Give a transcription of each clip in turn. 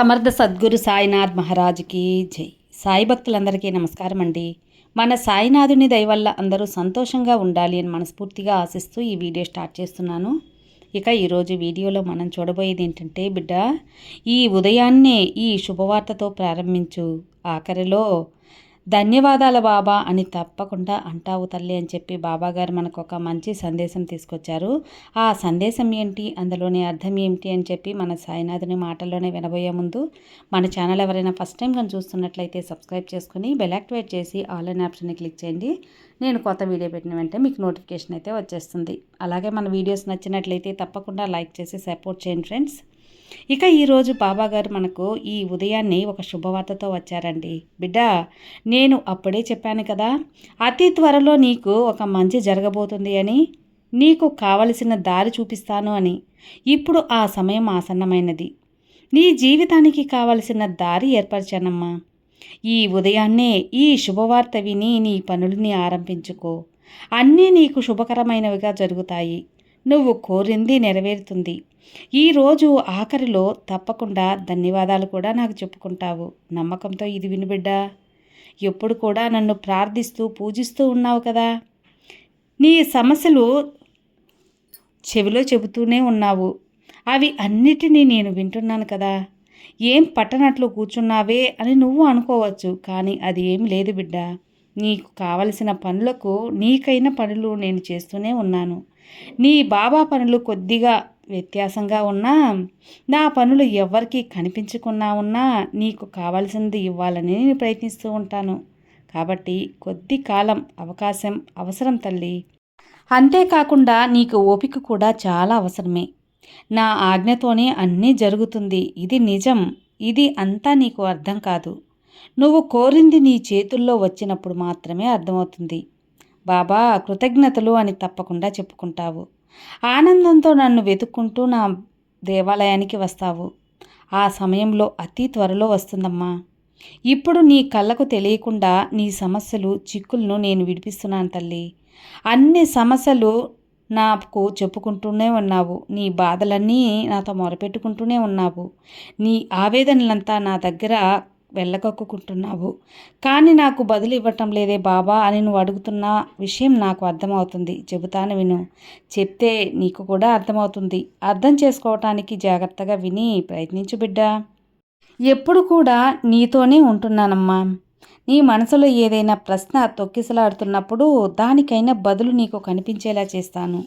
సమర్థ సద్గురు సాయినాథ్ మహారాజుకి జై. సాయి భక్తులందరికీ నమస్కారం అండి మన సాయినాథుని దయ వల్ల అందరూ సంతోషంగా ఉండాలి అని మనస్ఫూర్తిగా ఆశిస్తూ ఈ వీడియో స్టార్ట్ చేస్తున్నాను. ఇక ఈరోజు వీడియోలో మనం చూడబోయేది ఏంటంటే బిడ్డ ఈ ఉదయాన్నే ఈ శుభవార్తతో ప్రారంభించు. ఆఖరిలో ధన్యవాదాల బాబా అని తప్పకుండా అంటావు తల్లి అని చెప్పి బాబాగారు మనకు ఒక మంచి సందేశం తీసుకొచ్చారు. ఆ సందేశం ఏంటి? అందులోని అర్థం ఏమిటి అని చెప్పి మన సాయినాథుని మాటల్లోనే వినబోయే ముందు మన ఛానల్ ఎవరైనా ఫస్ట్ టైం కానీ చూస్తున్నట్లయితే సబ్స్క్రైబ్ చేసుకుని బెల్ యాక్టివేట్ చేసి ఆన్లైన్ ఆప్షన్ని క్లిక్ చేయండి. నేను కొత్త వీడియో పెట్టిన వెంటనే మీకు నోటిఫికేషన్ అయితే వచ్చేస్తుంది. అలాగే మన వీడియోస్ నచ్చినట్లయితే తప్పకుండా లైక్ చేసి సపోర్ట్ చేయండి ఫ్రెండ్స్. ఇక ఈరోజు బాబాగారు మనకు ఈ ఉదయాన్నే ఒక శుభవార్తతో వచ్చారండి. బిడ్డ నేను అప్పుడే చెప్పాను కదా అతి త్వరలో నీకు ఒక మంచి జరగబోతుంది అని నీకు కావలసిన దారి చూపిస్తాను అని. ఇప్పుడు ఆ సమయం ఆసన్నమైనది. నీ జీవితానికి కావలసిన దారి ఏర్పరిచానమ్మా. ఈ ఉదయాన్నే ఈ శుభవార్త విని నీ పనులని ఆరంభించుకో. అన్నీ నీకు శుభకరమైనవిగా జరుగుతాయి. నువ్వు కోరింది నెరవేరుతుంది. ఈరోజు ఆఖరిలో తప్పకుండా ధన్యవాదాలు కూడా నాకు చెప్పుకుంటావు. నమ్మకంతో ఇది వినుబిడ్డా ఎప్పుడు కూడా నన్ను ప్రార్థిస్తూ పూజిస్తూ ఉన్నావు కదా. నీ సమస్యలు చెవిలో చెబుతూనే ఉన్నావు. అవి అన్నిటినీ నేను వింటున్నాను కదా. ఏం పట్టనట్లు కూర్చున్నావే అని నువ్వు అనుకోవచ్చు కానీ అది ఏమి లేదు బిడ్డ. నీకు కావలసిన పనులకు నీకైన పనులు నేను చేస్తూనే ఉన్నాను. నీ బాబా పనులు కొద్దిగా వ్యత్యాసంగా ఉన్నా నా పనులు ఎవరికి కనిపించకుండా ఉన్నా నీకు కావాల్సింది ఇవ్వాలని నేను ప్రయత్నిస్తూ ఉంటాను. కాబట్టి కొద్ది కాలం అవకాశం అవసరం తల్లి. అంతేకాకుండా నీకు ఓపిక కూడా చాలా అవసరమే. నా ఆజ్ఞతోనే అన్నీ జరుగుతుంది. ఇది నిజం. ఇది అంతా నీకు అర్థం కాదు. నువ్వు కోరింది నీ చేతుల్లో వచ్చినప్పుడు మాత్రమే అర్థమవుతుంది. బాబా కృతజ్ఞతలు అని తప్పకుండా చెప్పుకుంటావు. ఆనందంతో నన్ను వెతుక్కుంటూ నా దేవాలయానికి వస్తావు. ఆ సమయంలో అతి త్వరలో వస్తుందమ్మా. ఇప్పుడు నీ కళ్ళకు తెలియకుండా నీ సమస్యలు చిక్కులను నేను విడిపిస్తున్నాను తల్లి. అన్ని సమస్యలు నాకు చెప్పుకుంటూనే ఉన్నావు. నీ బాధలన్నీ నాతో మొరపెట్టుకుంటూనే ఉన్నావు. నీ ఆవేదనలంతా నా దగ్గర వెళ్ళగొక్కుంటున్నావు కానీ నాకు బదులు ఇవ్వటం లేదే బాబా అని నువ్వు అడుగుతున్న విషయం నాకు అర్థమవుతుంది. చెబుతాను విను. చెప్తే నీకు కూడా అర్థమవుతుంది. అర్థం చేసుకోవటానికి జాగ్రత్తగా విని ప్రయత్నించు బిడ్డా. ఎప్పుడు కూడా నీతోనే ఉంటున్నానమ్మా. నీ మనసులో ఏదైనా ప్రశ్న తొక్కిసలాడుతున్నప్పుడు దానికైనా బదులు నీకు కనిపించేలా చేస్తాను.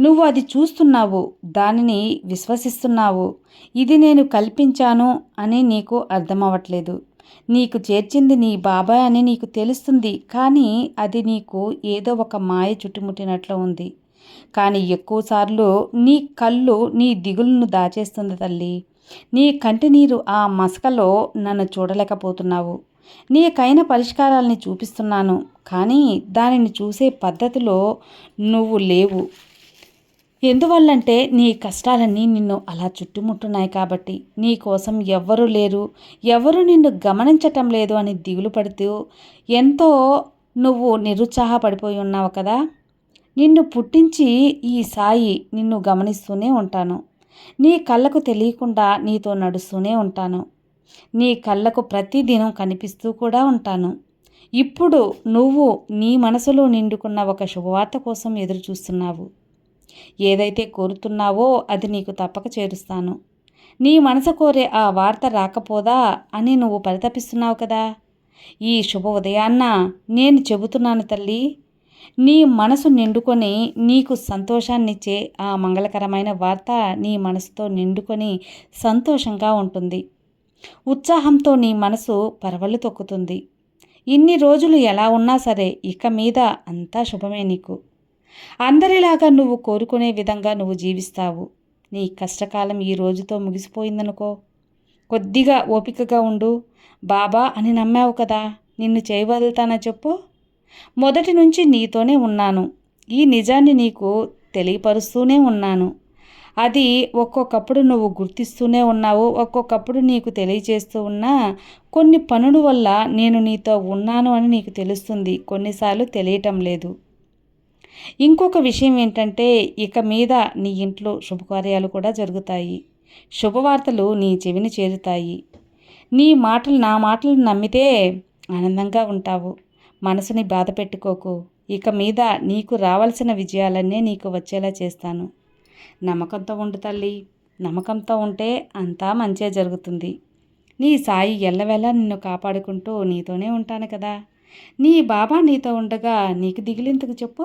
నువ్వు అది చూస్తున్నావు దానిని విశ్వసిస్తున్నావు. ఇది నేను కల్పించాను అని నీకు అర్థమవ్వట్లేదు. నీకు చేర్చింది నీ బాబాయ్ అని నీకు తెలుస్తుంది కానీ అది నీకు ఏదో ఒక మాయ చుట్టుముట్టినట్లు ఉంది. కానీ ఎక్కువసార్లు నీ కళ్ళు నీ దిగులను దాచేస్తుంది తల్లి. నీ కంటి నీరు ఆ మసకలో నన్ను చూడలేకపోతున్నావు. నీకైన పరిష్కారాలని చూపిస్తున్నాను కానీ దానిని చూసే పద్ధతిలో నువ్వు లేవు. ఎందువల్లంటే నీ కష్టాలన్నీ నిన్ను అలా చుట్టుముట్టున్నాయి కాబట్టి నీ కోసం ఎవ్వరూ లేరు. ఎవరు నిన్ను గమనించటం లేదు అని దిగులు పడుతూ ఎంతో నువ్వు నిరుత్సాహపడిపోయి ఉన్నావు కదా. నిన్ను పుట్టించి ఈ సాయి నిన్ను గమనిస్తూనే ఉంటాను. నీ కళ్ళకు తెలియకుండా నీతో నడుస్తూనే ఉంటాను. నీ కళ్ళకు ప్రతిదినం కనిపిస్తూ కూడా ఉంటాను. ఇప్పుడు నువ్వు నీ మనసులో నిండుకున్న ఒక శుభవార్త కోసం ఎదురు చూస్తున్నావు ఏదైతే కోరుతున్నావో అది నీకు తప్పక చేరుస్తాను. నీ మనసు కోరే ఆ వార్త రాకపోదా అని నువ్వు పరితపిస్తున్నావు కదా? ఈ శుభ ఉదయాన్న నేను చెబుతున్నాను తల్లి నీ మనసు నిండుకొని నీకు సంతోషాన్నిచ్చే ఆ మంగళకరమైన వార్త నీ మనసుతో నిండుకొని సంతోషంగా ఉంటుంది. ఉత్సాహంతో నీ మనసు పరవళ్ళు తొక్కుతుంది. ఇన్ని రోజులు ఎలా ఉన్నా సరే ఇక మీద అంతా శుభమే నీకు. అందరిలాగా నువ్వు కోరుకునే విధంగా నువ్వు జీవిస్తావు. నీ కష్టకాలం ఈ రోజుతో ముగిసిపోయిందనుకో. కొద్దిగా ఓపికగా ఉండు. బాబా అని నమ్మావు కదా. నిన్ను చేయవదులుతానా చెప్పు. మొదటి నుంచి నీతోనే ఉన్నాను. ఈ నిజాన్ని నీకు తెలియపరుస్తూనే ఉన్నాను. అది ఒక్కొక్కప్పుడు నువ్వు గుర్తిస్తూనే ఉన్నావు. ఒక్కొక్కప్పుడు నీకు తెలియజేస్తూ ఉన్నా కొన్ని పనుల వల్ల నేను నీతో ఉన్నాను అని నీకు తెలుస్తుంది. కొన్నిసార్లు తెలియటం లేదు. ఇంకొక విషయం ఏంటంటే ఇక మీద నీ ఇంట్లో శుభకార్యాలు కూడా జరుగుతాయి. శుభవార్తలు నీ చెవిని చేరుతాయి. నీ మాటలు నా మాటలు నమ్మితే ఆనందంగా ఉంటావు. మనసుని బాధ పెట్టుకోకు. ఇక మీద నీకు రావాల్సిన విజయాలన్నీ నీకు వచ్చేలా చేస్తాను. నమ్మకంతో ఉండు తల్లి. నమ్మకంతో ఉంటే అంతా మంచే జరుగుతుంది. నీ సాయి ఎల్లవేళ నిన్ను కాపాడుకుంటూ నీతోనే ఉంటాను కదా. నీ బాబా నీతో ఉండగా నీకు దిగులెందుకు చెప్పు.